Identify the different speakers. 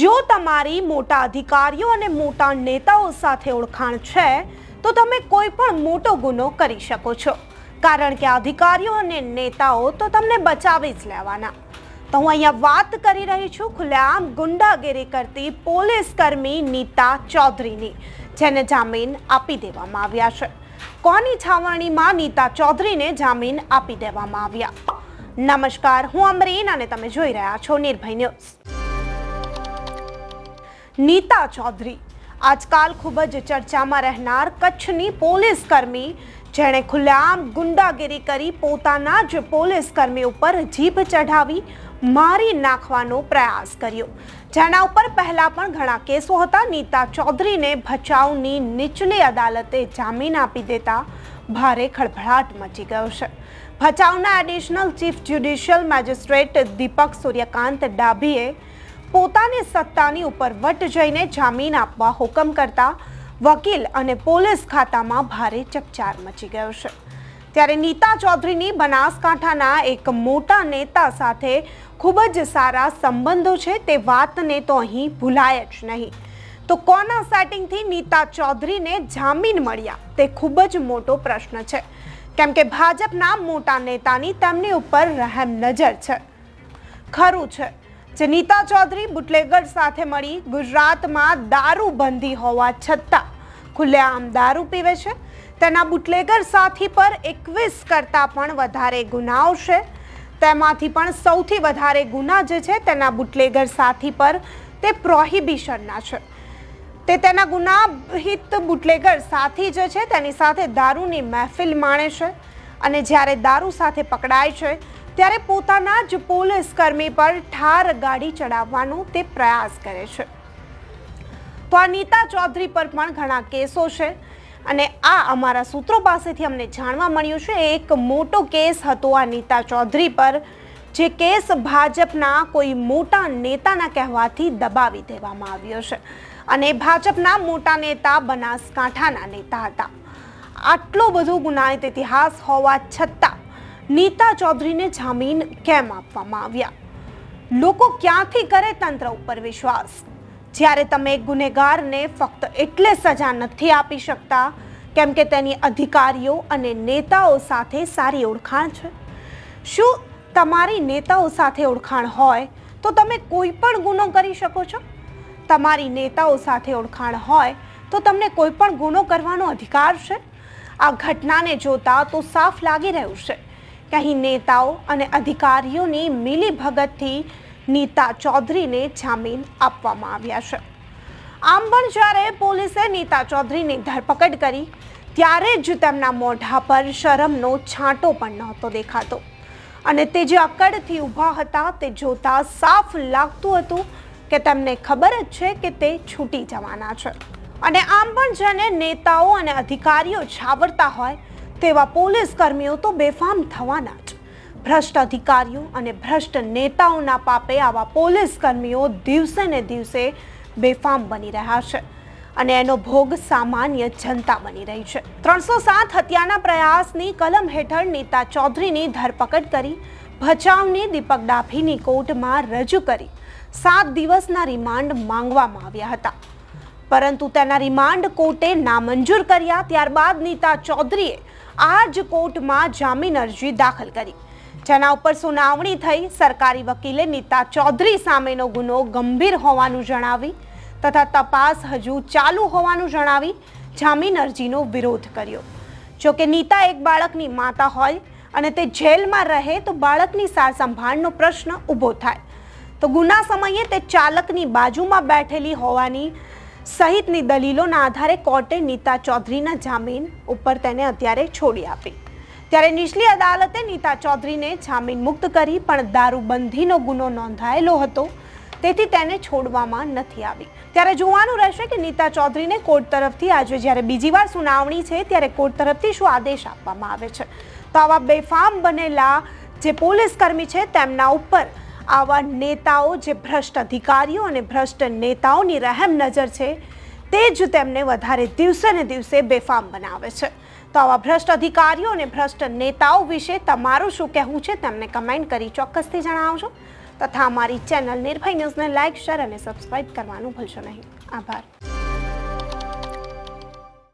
Speaker 1: જો તમારી મોટા અધિકારીઓ અને મોટા નેતાઓ સાથે ઓળખાણ છે, તો તમે કોઈ પણ મોટો ગુનો કરી શકો છો. કારણ કે અધિકારીઓ અને નેતાઓ તો તમને બચાવી જ લેવાના. તો હું અહીંયા વાત કરી રહી છું ખુલ્લેઆમ ગુંડાગીરી કરતી પોલીસ કર્મી નીતા ચૌધરીની, જેને જામીન આપી દેવામાં આવ્યા છે. કોની છાવણીમાં નીતા ચૌધરીને જામીન આપી દેવામાં આવ્યા? નમસ્કાર, હું અમરીન અને તમે જોઈ રહ્યા છો નિર્ભય ન્યૂઝ. નીતા ચૌધરી. આજકાલ ખૂબ જ ચર્ચામાં રહેનાર કચ્છની પોલીસ કર્મી, જેણે ખુલ્લેઆમ ગુંડાગીરી કરી પોતાના જ પોલીસ કર્મી ઉપર જીભ ચઢાવી મારી નાખવાનો પ્રયાસ કર્યો. જેના ઉપર પહેલા પણ ઘણા કેસો હતા. નીતા ચૌધરીને ભચાઉની નીચલી અદાલતે જામીન આપી દેતા ભારે ખળભળાટ મચી ગયો છે. ભચાઉના additional chief judicial magistrate Deepak Suryakant ડાભીએ પોતાની સત્તાની ઉપર વટ જઈને જામીન આપવા હુકમ કરતા વકીલ અને પોલીસ ખાતામાં ભારે ચકચાર મચી ગયો છે. ત્યારે નીતા ચૌધરીની બનાસકાંઠાના એક મોટા નેતા સાથે ખૂબ જ સારા સંબંધો છે તે વાતને તો અહીં ભૂલાય જ નહીં. તો કોના સેટિંગથી નીતા ચૌધરીને જામીન મળ્યા? તે ખૂબ જ મોટો પ્રશ્ન છે. કેમ કે ભાજપના મોટા નેતાની તેમની ઉપર રહેમ નજર છે. ખરું છે. જે નીતા ચૌધરી બુટલેગર સાથે મળી ગુજરાતમાં દારૂ બંધી હોવા છતાં ખુલ્લેઆમ દારૂ પીવે છે. તેના બુટલેગર સાથી પર એકવીસ કરતાં પણ વધારે ગુનાઓ છે. તેમાંથી પણ સૌથી વધારે ગુના જે છે તેના બુટલેગર સાથી પર તે પ્રોહિબિશનના છે. તે તેના ગુનાહિત બુટલેગર સાથી જે છે તેની સાથે દારૂની મહેફિલ માણે છે અને જ્યારે દારૂ સાથે પકડાય છે ત્યારે પોતાના જ પોલીસ કર્મી પર ઠાર ગાડી ચડાવવાનો તે પ્રયાસ કરે છે. તો આ નીતા ચૌધરી પર પણ ઘણા કેસો છે અને આ અમારા સૂત્રો પાસેથી અમને જાણવા મળ્યું છે. એક મોટો કેસ હતો આ નીતા ચૌધરી પર, જે કેસ ભાજપના કોઈ મોટા નેતાના કહેવાથી દબાવી દેવામાં આવ્યો છે અને ભાજપના મોટા નેતા બનાસકાંઠાના નેતા હતા. આટલો બધો ગુનાહિત ઇતિહાસ હોવા છતાં નીતા ચૌધરીને જામીન કેમ આપવામાં આવ્યા? લોકો ક્યાંથી કરે તંત્ર ઉપર વિશ્વાસ? જ્યારે તમે ગુનેગારને ફક્ત એટલે સજા નથી આપી શકતા, કેમ કે તેની અધિકારીઓ અને નેતાઓ સાથે સારી ઓળખાણ છે? શું તમારી નેતાઓ સાથે ઓળખાણ હોય તો તમે કોઈ પણ ગુનો કરી શકો છો? તમારી નેતાઓ સાથે ઓળખાણ હોય તો તમને કોઈ પણ ગુનો કરવાનો અધિકાર છે? આ ઘટનાને જોતા તો સાફ લાગી રહ્યું છે. અહીં નેતાઓ અને અધિકારીઓની મિલીભગતથી નીતા ચૌધરીને જામીન આપવામાં આવ્યા છે. આમ પણ જ્યારે પોલીસે નીતા ચૌધરીની ધરપકડ કરી, ત્યારે જ તેમના મોઢા પર શરમનો છાંટો પણ નહોતો દેખાતો. અને તે જે અકડથી ઊભા હતા તે જોતા સાફ લાગતું હતું કે તેમને ખબર જ છે કે તે છૂટી જવાના છે. અને આમ પણ જેને નેતાઓ અને અધિકારીઓ છાવરતા હોય તેવા પોલીસ કર્મીઓ તો બેફામ થવાના જ. ભ્રષ્ટ અધિકારીઓ અને ભ્રષ્ટ નેતાઓના પાપે આવા પોલીસ કર્મીઓ દિવસે ને દિવસે બેફામ બની રહ્યા છે અને એનો ભોગ સામાન્ય જનતા બની રહી છે. ત્રણસો સાત હત્યાના પ્રયાસની કલમ હેઠળ નીતા ચૌધરીની ધરપકડ કરી, ભચાઉની દીપક ડાભીની કોર્ટમાં રજૂ કરી. સાત દિવસના રિમાન્ડ માંગવામાં આવ્યા હતા. પરંતુ તેના રિમાન્ડ કોર્ટે નામંજૂર કર્યા, ત્યારબાદ નીતા ચૌધરીએ આ જ કોર્ટમાં જામીન અરજી દાખલ કરી. જેના ઉપર સુનાવણી થઈ સરકારી વકીલે નીતા ચૌધરી સામેનો ગુનો ગંભીર હોવાનું જણાવી તથા તપાસ હજુ ચાલુ હોવાનું જણાવી જામીન અરજીનો વિરોધ કર્યો. જોકે નીતા એક બાળકની માતા હોય અને તે જેલમાં રહે તો બાળકની સાર સંભાળનો પ્રશ્ન ઊભો થાય. તો ગુના સમયે તે ચાલકની બાજુમાં બેઠેલી હોવાની સહિતની દલીલોના આધારે કોર્ટે નીતા ચૌધરીના જામીન ઉપર તેને અત્યારે છોડી આપી. ત્યારે નીચલી અદાલતે નીતા ચૌધરીને જામીન મુક્ત કરી, પણ દારૂબંધીનો ગુનો નોંધાયેલો હતો, તેથી તેને છોડવામાં નથી આવી. ત્યારે જોવાનું રહેશે કે નીતા ચૌધરીને કોર્ટ તરફથી આજે જ્યારે બીજી વાર સુનાવણી છે, ત્યારે કોર્ટ તરફથી શું આદેશ આપવામાં આવે છે? તો આવા બેફામ બનેલા જે પોલીસ કર્મી છે, તેમના ઉપર આવા નેતાઓ જે ભ્રષ્ટ અધિકારીઓ અને ભ્રષ્ટ નેતાઓની રહેમ નજર છે, તે જ તેમને વધારે દિવસે ને દિવસે બેફામ બનાવે છે. તો આવા ભ્રષ્ટ અધિકારીઓ અને ભ્રષ્ટ નેતાઓ વિશે તમારું શું કહેવું છે, તેમને કમેન્ટ કરી ચોક્કસથી જણાવજો. તથા અમારી ચેનલ નિર્ભય ન્યૂઝને લાઇક શેર અને સબસ્ક્રાઇબ કરવાનું ભૂલશો નહીં. આભાર.